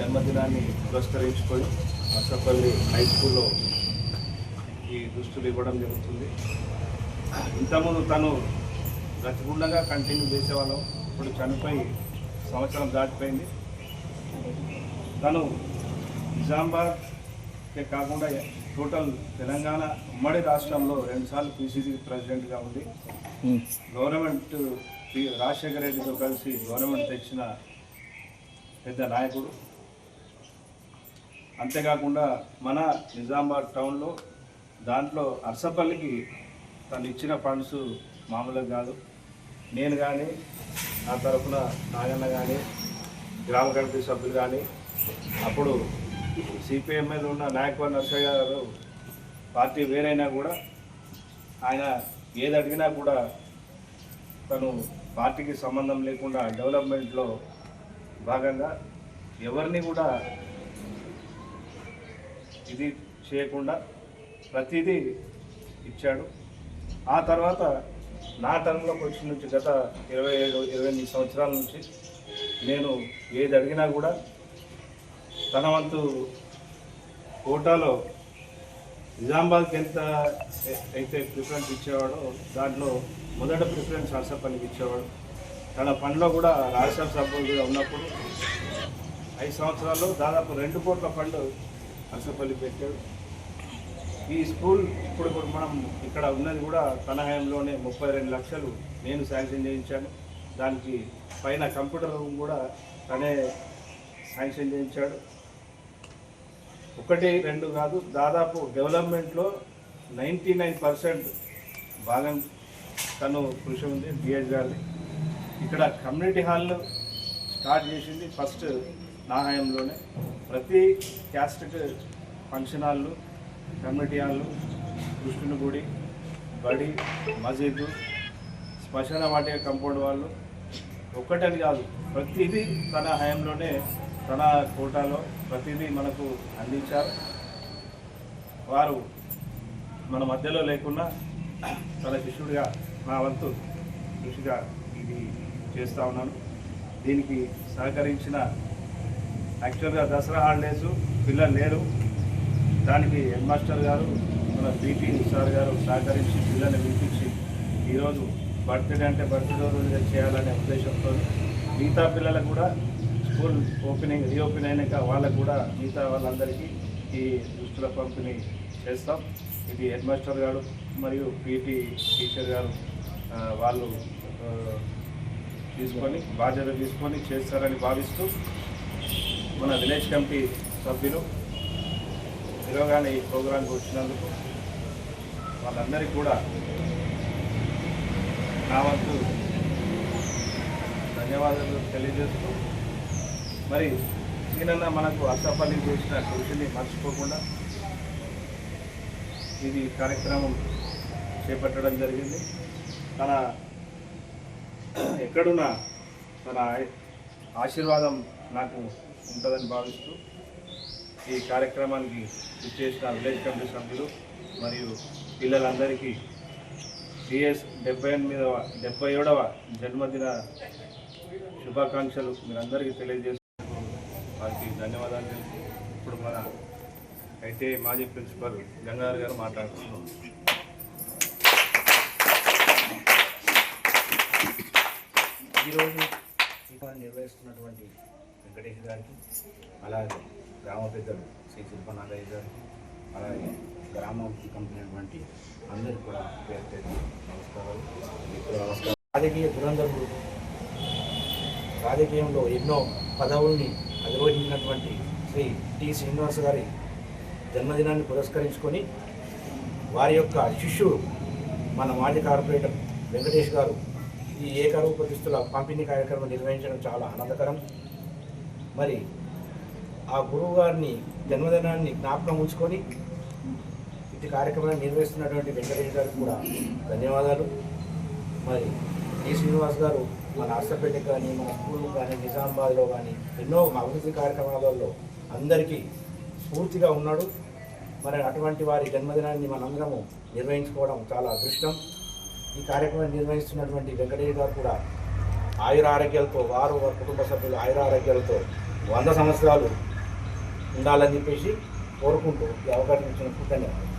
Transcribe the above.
జన్మదినాన్ని పురస్కరించుకొని అసపల్లి హై స్కూల్లో ఈ దుస్తులు ఇవ్వడం జరుగుతుంది. ఇంతకుముందు తను బ్రతికుండగా కంటిన్యూ చేసేవాళ్ళం. ఇప్పుడు చనిపోయి సంవత్సరం దాటిపోయింది. తను నిజామాబాద్కే కాకుండా టోటల్ తెలంగాణ ఉమ్మడి రాష్ట్రంలో రెండుసార్లు పీసీసీ ప్రెసిడెంట్గా ఉంది గవర్నమెంట్ రాజశేఖర రెడ్డితో కలిసి గవర్నమెంట్ తెచ్చిన పెద్ద నాయకుడు. అంతేకాకుండా మన నిజామాబాద్ టౌన్లో దాంట్లో అర్సపల్లికి తను ఇచ్చిన ఫండ్స్ మామూలుగా కాదు. నేను కానీ నా తరఫున నాగన్న కానీ గ్రామ కమిటీ సభ్యులు కానీ అప్పుడు సిపిఎం మీద ఉన్న నాయకవారి నర్సయ్య గారు పార్టీ వేరైనా కూడా ఆయన ఏది అడిగినా కూడా తను పార్టీకి సంబంధం లేకుండా డెవలప్మెంట్లో భాగంగా ఎవరిని కూడా ఇది చేయకుండా ప్రతిదీ ఇచ్చాడు. ఆ తర్వాత నా టర్మ్లోకి వచ్చిన నుంచి గత ఇరవై ఏడు ఇరవై ఎనిమిది సంవత్సరాల నుంచి నేను ఏది అడిగినా కూడా తన వంతు కోటాలో నిజామాబాద్కి ఎంత అయితే ప్రిఫరెన్స్ ఇచ్చేవాడో దాంట్లో మొదట ప్రిఫరెన్స్ అర్సపల్లికి ఇచ్చేవాడు. తన పనిలో కూడా రాజసభ సభ్యులుగా ఉన్నప్పుడు ఐదు సంవత్సరాల్లో దాదాపు రెండు కోట్ల ఫండ్ అర్సపల్లి పెట్టాడు. ఈ స్కూల్ ఇప్పుడు ఇప్పుడు మనం ఇక్కడ ఉన్నది కూడా తన హయాంలోనే ముప్పై రెండు లక్షలు నేను శాంక్షన్ చేయించాను. దానికి పైన కంప్యూటర్ రూమ్ కూడా తనే శాంక్షన్ చేయించాడు. ఒకటి రెండు కాదు దాదాపు డెవలప్మెంట్లో నైంటీ నైన్ పర్సెంట్ భాగం తను కృషి ఉంది బిహెచ్ గారిది. ఇక్కడ కమ్యూనిటీ హాల్ స్టార్ట్ చేసింది ఫస్ట్ నా హయాంలోనే ప్రతి క్యాస్ట్ ఫంక్షన్ హాళ్ళు కమిటీ హాళ్ళు కృష్ణుని గుడి బడి మసీదు శ్మశాన వాటిక కంపౌండ్ వాళ్ళు ఒక్కటని కాదు ప్రతిదీ తన హయాంలోనే తన కోటాలో ప్రతిదీ మనకు అందించారు. వారు మన మధ్యలో లేకుండా తన శిష్యుడిగా నా వంతు కృషిగా ఇది చేస్తూ ఉన్నాను. దీనికి సహకరించిన యాక్చువల్గా దసరా హాలిడేస్ పిల్లలు లేరు. దానికి హెడ్ మాస్టర్ గారు మన పీటీ సార్ గారు సహకరించి పిల్లల్ని పిలిపించి ఈరోజు బర్త్డే అంటే బర్త్డే రోజుగా చేయాలనే ఉద్దేశంతో మిగతా పిల్లలకు కూడా స్కూల్ ఓపెనింగ్ రీఓపెన్ అయినాక వాళ్ళకు కూడా మిగతా వాళ్ళందరికీ ఈ దుస్తుల పంపిణీ చేస్తాం. ఇది హెడ్ మాస్టర్ గారు మరియు పీటీ టీచర్ గారు వాళ్ళు తీసుకొని బాధ్యత తీసుకొని చేస్తారని భావిస్తూ మన విలేజ్ కమిటీ సభ్యులు విరోగానే ఈ ప్రోగ్రాంకి వచ్చినందుకు వాళ్ళందరికీ కూడా నా వంతు ధన్యవాదాలు తెలియజేస్తూ మరి ఈయనన్న మనకు అసఫలి చేసిన కృషిని మర్చిపోకుండా ఇది కార్యక్రమం చేపట్టడం జరిగింది. తన ఎక్కడున్నా తన ఆశీర్వాదం నాకు ఉంటుందని భావిస్తూ ఈ కార్యక్రమానికి ఇచ్చేసిన విలేజ్ కమిటీ సభ్యులు మరియు పిల్లలందరికీ సిఎస్ డెబ్బై ఎనిమిదవ డెబ్బై ఏడవ జన్మదిన శుభాకాంక్షలు మీరందరికీ తెలియజేస్తూ వారికి ధన్యవాదాలు తెలుపుతూ ఇప్పుడు మన అయితే మాజీ ప్రిన్సిపల్ గంగాధర్ గారు మాట్లాడుతున్నాం ఈరోజు నిర్వహిస్తున్నటువంటి వెంకటేష్ గారికి అలాగే గ్రామ పెద్దలు శ్రీ శిల్పనాగయ్య గారికి అలాగే గ్రామీణ కంపెనీ అటువంటి అందరికీ కూడా పేరు పేరు నమస్కారాలు. నమస్కారం. రాజకీయ దురంధరుడు రాజకీయంలో ఎన్నో పదవుల్ని అధిరోహించినటువంటి శ్రీ టి శ్రీనివాస్ గారి జన్మదినాన్ని పురస్కరించుకొని వారి యొక్క శిష్యుడు మన మాజీ కార్పొరేటర్ వెంకటేష్ గారు ఈ ఏకరూప దుస్తుల పంపిణీ కార్యక్రమం నిర్వహించడం చాలా ఆనందకరం. మరి ఆ గురువు గారిని జన్మదినాన్ని జ్ఞాపకం ఉంచుకొని ఇటు కార్యక్రమాన్ని నిర్వహిస్తున్నటువంటి వెంకటేష్ గారికి కూడా ధన్యవాదాలు. మరి ఈ శ్రీనివాస్ గారు మన అర్సపేటకి కానీ మన స్కూల్ కానీ నిజామాబాద్లో కానీ ఎన్నో అభివృద్ధి కార్యక్రమాలలో అందరికీ స్ఫూర్తిగా ఉన్నాడు. మరి అటువంటి వారి జన్మదినాన్ని మనందరము నిర్వహించుకోవడం చాలా అదృష్టం. ఈ కార్యక్రమాన్ని నిర్వహిస్తున్నటువంటి వెంకటేష్ గారు కూడా ఆయుర ఆరోగ్యాలతో వారు వారి కుటుంబ సభ్యులు ఆయుర ఆరోగ్యాలతో వంద సంవత్సరాలు ఉండాలని చెప్పేసి కోరుకుంటూ ఈ అవకాశం ఇచ్చినందుకు ధన్యవాదాలు.